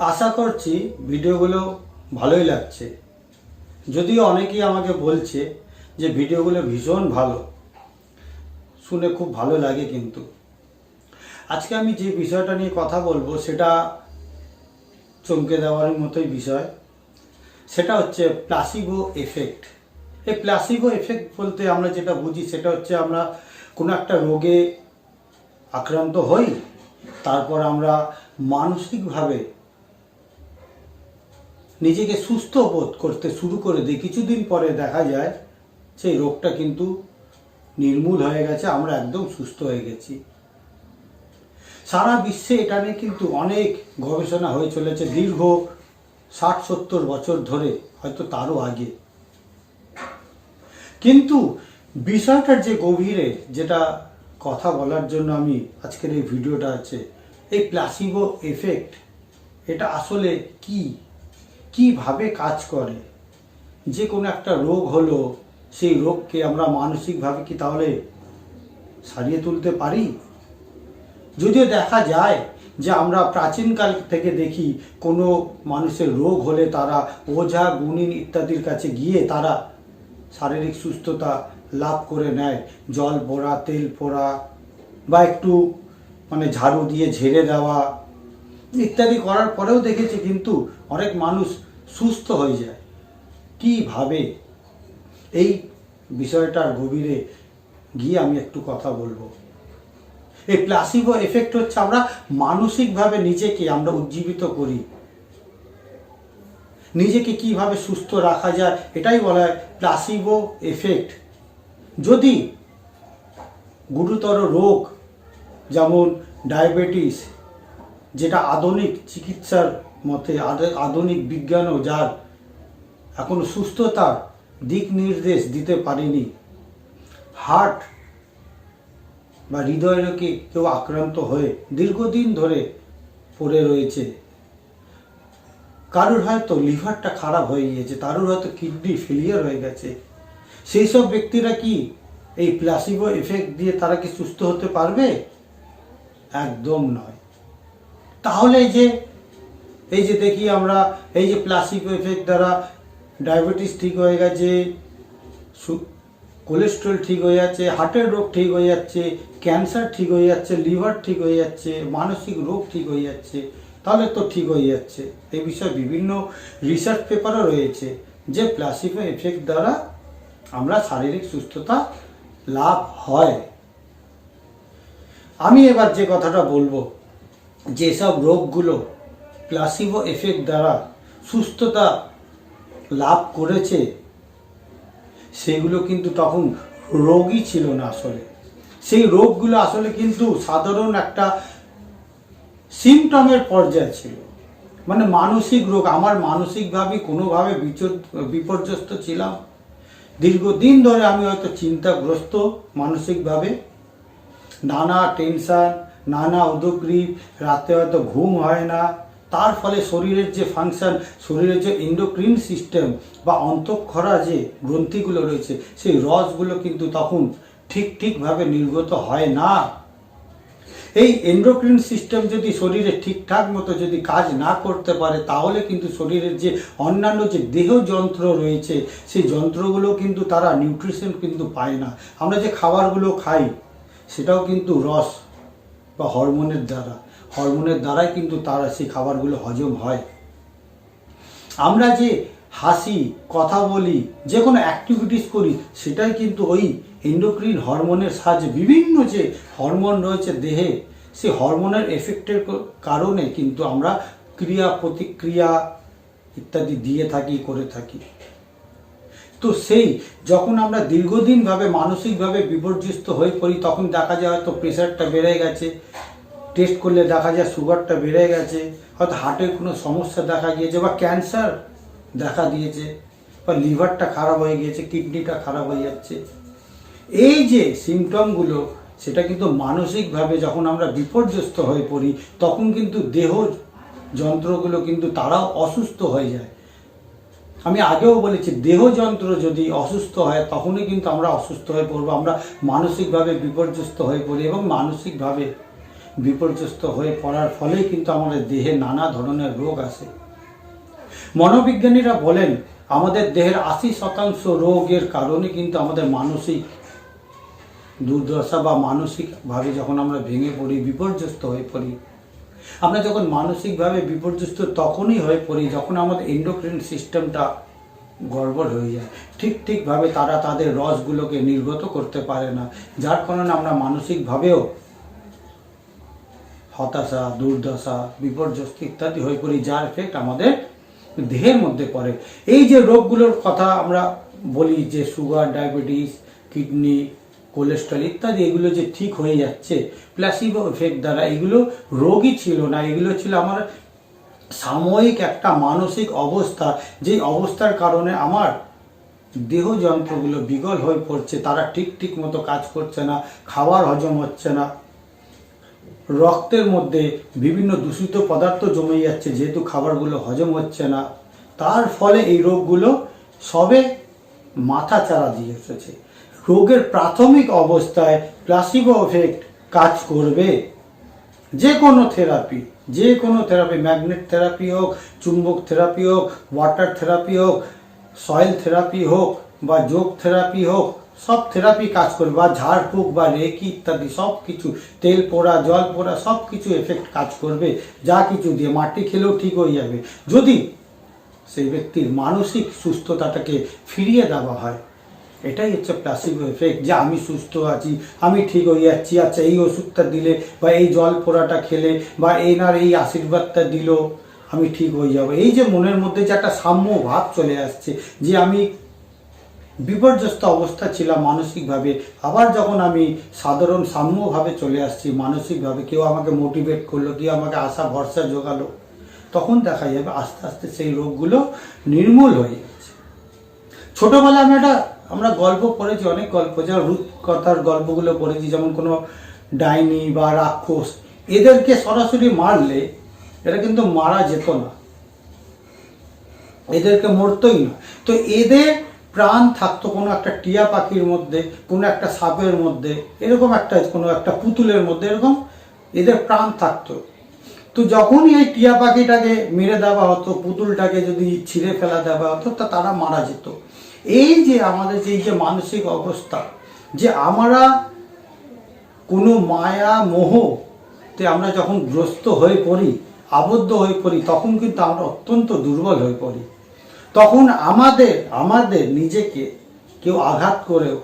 আশা করছি ভিডিওগুলো ভালোই লাগছে। যদিও অনেকেই আমাকে বলছে যে ভিডিওগুলো ভীষণ ভালো। শুনে খুব ভালো লাগে কিন্তু। আজকে আমি যে বিষয়টা নিয়ে কথা বলব সেটা চমকে দেওয়ার মতোই বিষয়। সেটা হচ্ছে প্লাসিবো এফেক্ট এই প্লাসিবো এফেক্ট বলতে আমরা যেটা বুঝি সেটা হচ্ছে আমরা কোনো একটা রোগে আক্রান্ত হই, তারপর আমরা মানসিকভাবে নিজেকে সুস্থ বোধ করতে শুরু করে দিই কিছুদিন পরে দেখা যায়, সেই রোগটা কিন্তু নির্মূল হয়ে গেছে, আমরা একদম সুস্থ হয়ে গেছি। সারা বিশ্বে এটা নিয়ে কিন্তু অনেক গবেষণা হয়ে চলেছে, দীর্ঘ ষাট সত্তর বছর ধরে, হয়তো তারও আগে। কিন্তু বিষয়টার যে গভীরে, যেটা কথা বলার জন্য আমি আজকের এই ভিডিওটা আছে, এই প্লাসিবো এফেক্ট এটা আসলে কি? কীভাবে কাজ করে? যে কোনো একটা রোগ হলো, সেই রোগকে আমরা মানসিকভাবে কি তাহলে সারিয়ে তুলতে পারি? যদিও দেখা যায় যে আমরা প্রাচীনকাল থেকে দেখি, কোনো মানুষের রোগ হলে তারা ওঝা, গুণিন ইত্যাদির কাছে গিয়ে তারা শারীরিক সুস্থতা লাভ করে নেয়। জল পোড়া, তেল পোড়া বা একটু মানে ঝাড়ু দিয়ে ঝেড়ে দেওয়া ইত্যাদি করার পরেও দেখেছি কিন্তু অনেক মানুষ সুস্থ হয়ে যায়। কীভাবে? এই বিষয়টার গভীরে গিয়ে আমি একটু কথা বলব। এই প্লাসিবো এফেক্ট হচ্ছে আমরা মানসিকভাবে নিজেকে আমরা উজ্জীবিত করি। নিজেকে কীভাবে সুস্থ রাখা যায়, এটাই বলা হয় প্লাসিবো এফেক্ট যদি গুরুতর রোগ, যেমন ডায়াবেটিস যেটা আধুনিক চিকিৎসার মতে আধুনিক বিজ্ঞানও যার এখন সুস্থতার দিক নির্দেশ দিতে পারেনি। হার্ট বা হৃদয় রোগে কেউ আক্রান্ত হয়ে দীর্ঘদিন ধরে পড়ে রয়েছে। কারোর হয়তো লিভারটা খারাপ হয়ে গিয়েছে কারোর হয়তো কিডনি ফেলিয়ার হয়ে গেছে। সেই সব ব্যক্তিরা কি এই প্লাসিবো এফেক্ট দিয়ে তারা কি সুস্থ হতে পারবে? একদম নয়। তাহলে যে, এই যে দেখি আমরা, এই যে প্লাস্টিক এফেক্ট দ্বারা ডায়াবেটিস ঠিক হয়ে গেছে কোলেস্ট্রল ঠিক হয়ে যাচ্ছে হার্টের রোগ ঠিক হয়ে যাচ্ছে ক্যান্সার ঠিক হয়ে যাচ্ছে লিভার ঠিক হয়ে যাচ্ছে, মানসিক রোগ ঠিক হয়ে যাচ্ছে, তাহলে তো ঠিক হয়ে যাচ্ছে। এই বিষয়ে বিভিন্ন রিসার্চ পেপারও রয়েছে যে প্লাসিবো এফেক্ট দ্বারা আমরা শারীরিক সুস্থতা লাভ হয়। আমি এবার যে কথাটা বলব যেসব রোগগুলো প্লাসিবো এফেক্ট দ্বারা সুস্থতা লাভ করেছে, সেগুলো কিন্তু তখন রোগই ছিল না আসলে। সেই রোগগুলো আসলে কিন্তু সাধারণ একটা সিমটমের পর্যায়ে ছিল। মানে মানসিক রোগ, আমার মানসিকভাবে কোনোভাবে বিপর্যস্ত ছিলাম। দীর্ঘদিন ধরে আমি হয়তো চিন্তাগ্রস্ত মানসিকভাবে। নানা টেনশন নানা উদ্গ্রীব, রাতে হয়তো ঘুম হয় না। তার ফলে শরীরের যে ফাংশন শরীরের যে এন্ডোক্রিন সিস্টেম বা অন্তঃক্ষরা যে গ্রন্থিগুলো রয়েছে, সেই রসগুলো কিন্তু তখন ঠিক ঠিকভাবে নির্গত হয় না। এই এন্ডোক্রিন সিস্টেম যদি শরীরে ঠিকঠাক মতো যদি কাজ না করতে পারে, তাহলে কিন্তু শরীরের যে অন্যান্য যে দেহ যন্ত্র রয়েছে, সেই যন্ত্রগুলো কিন্তু তারা নিউট্রিশন কিন্তু পায় না। আমরা যে খাবারগুলো খাই, সেটাও কিন্তু রস। বা হরমোনের দ্বারা। হরমোনের দ্বারাই কিন্তু তারা সেই খাবারগুলো হজম হয়। আমরা যে হাসি, কথা বলি, যে কোনো অ্যাক্টিভিটিস করি, সেটাই কিন্তু ওই এন্ডোক্রিন হরমোনের সাহায্যে বিভিন্ন যে হরমোন রয়েছে দেহে সেই হরমোনের এফেক্টের কারণে কিন্তু আমরা ক্রিয়া প্রতিক্রিয়া ইত্যাদি দিয়ে থাকি, করে থাকি। তো সেই, যখন আমরা দীর্ঘদিনভাবে মানসিকভাবে বিপর্যস্ত হয়ে পড়ি, তখন দেখা যায় হয়তো প্রেশারটা বেড়ে গেছে, টেস্ট করলে দেখা যায় সুগারটা বেড়ে গেছে, হয়তো হার্টের কোনো সমস্যা দেখা গিয়েছে বা ক্যান্সার দেখা দিয়েছে, বা লিভারটা খারাপ হয়ে গিয়েছে, কিডনিটা খারাপ হয়ে যাচ্ছে। এই যে সিমটমগুলো সেটা কিন্তু মানসিকভাবে যখন আমরা বিপর্যস্ত হয়ে পড়ি, তখন কিন্তু দেহ যন্ত্রগুলো কিন্তু তারাও অসুস্থ হয়ে যায়। আমি আগেও বলেছি, দেহযন্ত্র যদি অসুস্থ হয়, তখনই কিন্তু আমরা অসুস্থ হয়ে পড়ব। আমরা মানসিকভাবে বিপর্যস্ত হয়ে পড়ি এবং মানসিকভাবে বিপর্যস্ত হয়ে পড়ার ফলেই কিন্তু আমাদের দেহে নানা ধরনের রোগ আসে। মনোবিজ্ঞানীরা বলেন, আমাদের দেহের আশি শতাংশ রোগের কারণে কিন্তু আমাদের মানসিক দুর্দশা বা মানসিকভাবে যখন আমরা ভেঙে পড়ি, বিপর্যস্ত হয়ে পড়ি আমরা যখন মানসিকভাবে বিপর্যস্ত তখনই হয়ে পড়ি যখন আমাদের এন্ডোক্রিন সিস্টেমটা গড়বড় হয়ে যায়। ঠিক ঠিকভাবে তারা তাদের রসগুলোকে নির্গত করতে পারে না। যার কারণে আমরা মানসিকভাবেও হতাশা, দুর্দশা, বিপর্যস্ত ইত্যাদি হয়ে পড়ি, যার এফেক্ট আমাদের দেহের মধ্যে পড়ে। এই যে রোগগুলোর কথা আমরা বলি যে সুগার ডায়াবেটিস কিডনি কোলেস্ট্রল ইত্যাদি, এগুলো যে ঠিক হয়ে যাচ্ছে প্লাসিবো এফেক্ট দ্বারা, এগুলো রোগই ছিল না। এগুলো ছিল আমার সাময়িক একটা মানসিক অবস্থা, যেই অবস্থার কারণে আমার দেহ যন্ত্রগুলো বিগল হয়ে পড়ছে, তারা ঠিক ঠিক মতো কাজ করছে না, খাবার হজম হচ্ছে না। রক্তের মধ্যে বিভিন্ন দূষিত পদার্থ জমে যাচ্ছে, যেহেতু খাবারগুলো হজম হচ্ছে না। তার ফলে এই রোগগুলো সবে মাথা চারা দিয়ে এসেছে। রোগের প্রাথমিক অবস্থায় প্লাসিবো এফেক্ট কাজ করবে। যে কোনো থেরাপি যে কোনো থেরাপি ম্যাগনেট থেরাপি হোক, চুম্বক থেরাপি হোক ওয়াটার থেরাপি হোক সয়েল থেরাপি হোক বা যোগ থেরাপি হোক, সব থেরাপি কাজ করবে বা ঝাড়ফুঁক বা রেকি ইত্যাদি সব কিছু, তেল পোড়া, জল পোড়া, সব কিছু এফেক্ট কাজ করবে। যা কিছু দিয়ে মাটি খেলেও ঠিক হয়ে যাবে। যদি সেই ব্যক্তির মানসিক সুস্থতাটাকে ফিরিয়ে দেওয়া হয় এটাই হচ্ছে প্লাসিবো এফেক্ট যে আমি সুস্থ আছি, আমি ঠিক হয়ে যাচ্ছি আচ্ছা এই ওষুধটা দিলে বা এই জল পোড়াটা খেলে বা এনার এই আশীর্বাদটা দিল, আমি ঠিক হয়ে যাব। এই যে মনের মধ্যে যে একটা সাম্য ভাব চলে আসছে, যে আমি বিপর্যস্ত অবস্থা ছিলাম মানসিকভাবে, আবার যখন আমি সাধারণ সাম্যভাবে চলে আসছি মানসিকভাবে, কেউ আমাকে মোটিভেট করল, কেউ আমাকে আশা, ভরসা জোগালো, তখন দেখা যাবে আস্তে আস্তে সেই রোগগুলো নির্মূল হয়ে যাচ্ছে। ছোটোবেলায় আমি একটা আমরা গল্প পড়েছি, অনেক গল্প যেমন রূপকথার গল্পগুলো পড়েছি, যেমন কোনো ডাইনি বা রাক্ষস, এদেরকে সরাসরি মারলে এরা কিন্তু মারা যেত না। এদেরকে মরতই না। তো এদের প্রাণ থাকতো কোনো একটা টিয়া পাখির মধ্যে, কোনো একটা সাপের মধ্যে, এরকম একটা, কোনো একটা পুতুলের মধ্যে, এরকম এদের প্রাণ থাকতো। তো যখনই এই টিয়া পাখিটাকে মেরে দেওয়া হতো, পুতুলটাকে যদি ছিঁড়ে ফেলা দেওয়া হতো, তা তারা মারা যেত। এই যে আমাদের যে এই যে মানসিক অবস্থা, যে আমরা কোনো মায়া মোহতে আমরা যখন গ্রস্ত হয়ে পড়ি, আবদ্ধ হয়ে পড়ি, তখন কিন্তু আমরা অত্যন্ত দুর্বল হয়ে পড়ি। তখন আমাদের আমাদের নিজেকে কেউ আঘাত করেও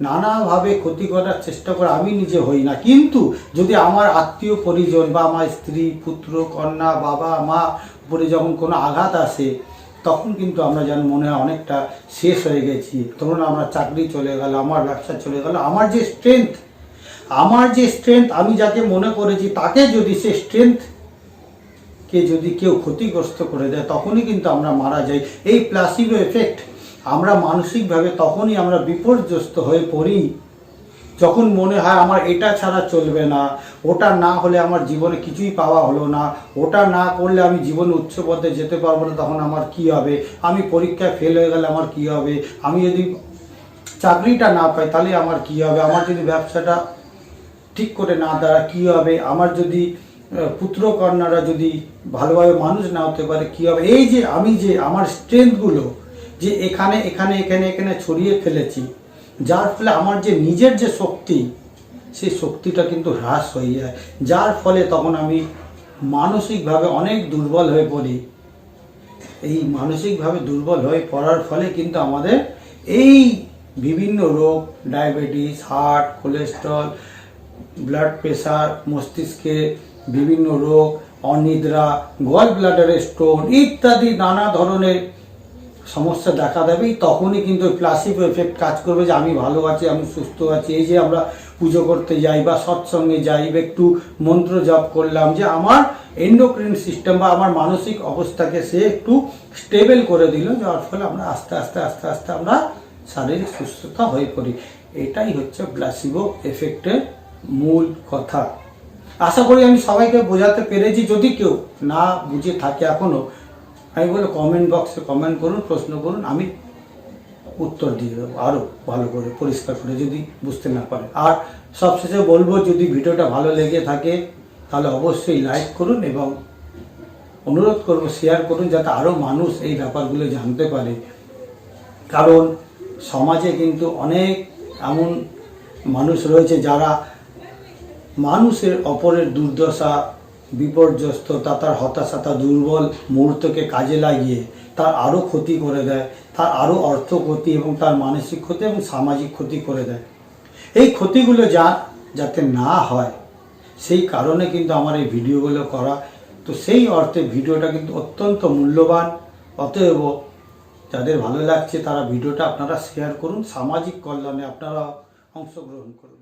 নানাভাবে ক্ষতি করার চেষ্টা করে আমি নিজে হই না। কিন্তু যদি আমার আত্মীয় পরিজন বা আমার স্ত্রী, পুত্র, কন্যা, বাবা, মা উপরে যখন কোনো আঘাত আসে তখন কিন্তু আমরা যেন মনে হয় অনেকটা শেষ হয়ে গেছি। ধরুন আমার চাকরি চলে গেল, আমার ব্যবসা চলে গেল, আমার যে স্ট্রেংথ আমার যে স্ট্রেংথ আমি যাকে মনে করেছি তাকে যদি সে স্ট্রেংথ কে যদি কেউ ক্ষতিগ্রস্ত করে দেয়, তখনই কিন্তু আমরা মারা যাই। এই প্লাসিবো এফেক্ট আমরা মানসিকভাবে তখনই আমরা বিপর্যস্ত হয়ে পড়ি। যখন মনে হয় আমার এটা ছাড়া চলবে না, ওটা না হলে আমার জীবনে কিছুই পাওয়া হলো না, ওটা না করলে আমি জীবনে উচ্চ পথে যেতে পারব না, তখন আমার কি হবে? আমি পরীক্ষায় ফেল হয়ে গেলে আমার কি হবে? আমি যদি চাকরিটা না পাই তাহলে আমার কি হবে? আমার যদি ব্যবসাটা ঠিক করে না দাঁড়া কী হবে? আমার যদি পুত্র কন্যারা যদি ভালোভাবে মানুষ না হতে পারে কী হবে? এই যে আমি যে আমার স্ট্রেংথগুলো যে এখানে এখানে এখানে এখানে ছড়িয়ে ফেলেছি যার ফলে আমার যে নিজের যে শক্তি, সেই শক্তিটা কিন্তু হ্রাস হয়ে যায়। যার ফলে তখন আমি মানসিকভাবে অনেক দুর্বল হয়ে পড়ি। এই মানসিকভাবে দুর্বল হয়ে পড়ার ফলে কিন্তু আমাদের এই বিভিন্ন রোগ, diabetes, heart, cholesterol, blood pressure মস্তিষ্কে বিভিন্ন রোগ, অনিদ্রা গল ব্লাডারের স্টোন ইত্যাদি নানা ধরনের সমস্যা দেখা দেবেই। তখনই কিন্তু প্লাসিবো এফেক্ট কাজ করবে যে আমি ভালো আছি, আমি সুস্থ আছি। এই যে আমরা পুজো করতে যাই বা সৎসঙ্গে যাই বা একটু মন্ত্র জপ করলাম যে আমার এন্ডোক্রিন সিস্টেম বা আমার মানসিক অবস্থাকে সে একটু স্টেবল করে দিল, যার ফলে আমরা আস্তে আস্তে আস্তে আস্তে আমরা শারীরিক সুস্থতা হয়ে পড়ি। এটাই হচ্ছে প্লাসিবো এফেক্টের মূল কথা। আশা করি আমি সবাইকে বোঝাতে পেরেছি। যদি কেউ না বুঝে থাকে এখনও আমি বলে কমেন্ট বক্সে কমেন্ট করুন, প্রশ্ন করুন, আমি উত্তর দিয়ে দেবো আরও ভালো করে, পরিষ্কার করে, যদি বুঝতে না পারে। আর সবশেষে বলব, যদি ভিডিওটা ভালো লেগে থাকে, তাহলে অবশ্যই লাইক করুন এবং অনুরোধ করব শেয়ার করুন, যাতে আরও মানুষ এই ব্যাপারগুলো জানতে পারে। কারণ সমাজে কিন্তু অনেক এমন মানুষ রয়েছে যারা মানুষের অপরের দুর্দশা বিপর্যস্ততা তার হতাশা তার দুর্বল মুহূর্তকে কাজে লাগিয়ে তার আরও ক্ষতি করে দেয়, তার আরও অর্থ ক্ষতি এবং তার মানসিক ক্ষতি এবং সামাজিক ক্ষতি করে দেয়। এই ক্ষতিগুলো যা, যাতে না হয়, সেই কারণে কিন্তু আমার এই ভিডিওগুলো করা। তো সেই অর্থে ভিডিওটা কিন্তু অত্যন্ত মূল্যবান। অতএব যাদের ভালো লাগছে তারা ভিডিওটা আপনারা শেয়ার করুন। সামাজিক কল্যাণে আপনারা অংশগ্রহণ করুন।